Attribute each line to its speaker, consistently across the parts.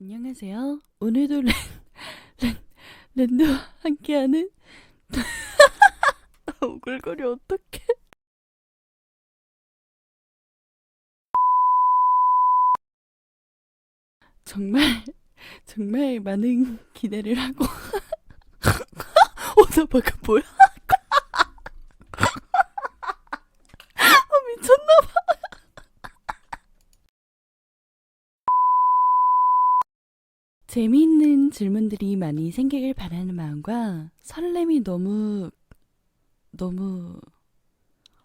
Speaker 1: 안녕하세요. 오늘도 랜, 랜, 랜드와 함께하는 나 오글거려 어떡해. 정말 정말 많은 기대를 하고 어나 방금 뭐야? 아 미쳤나봐. 재미있는 질문들이 많이 생기길 바라는 마음과 설렘이 너무 너무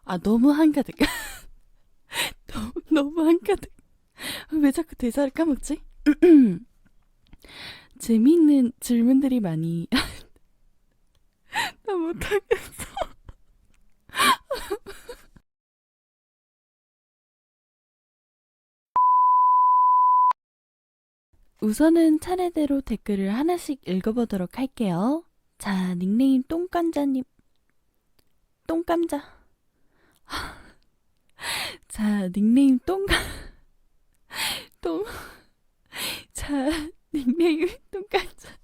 Speaker 1: 아 너무 한가득. 너무 너무 한가득. 왜 자꾸 대사를 까먹지? 재미있는 질문들이 많이. 나 못하겠어 우선은 차례대로 댓글을 하나씩 읽어보도록 할게요. 자, 닉네임 똥감자님. 똥감자. 자, 닉네임 똥감. 똥. 자, 닉네임 똥감자.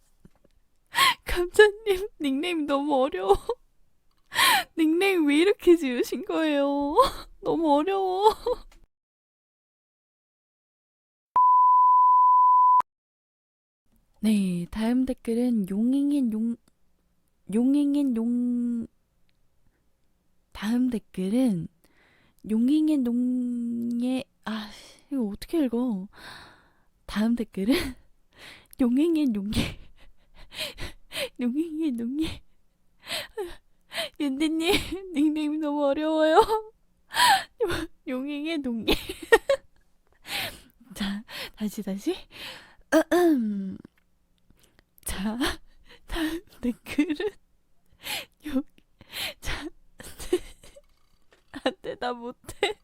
Speaker 1: 감자님, 닉네임 너무 어려워. 닉네임 왜 이렇게 지으신 거예요? 너무 어려워. 네, 다음 댓글은 용잉인 용, 용잉인 용, 다음 댓글은 용잉인 농의, 아, 이거 어떻게 읽어? 다음 댓글은 용잉인 용의, 용잉인 농의, 윤디님, 닉네임 너무 어려워요. 용잉의 농의. 자, 다시, 다시. 자, 다음 댓글은 요, 자, 안돼 나 못해.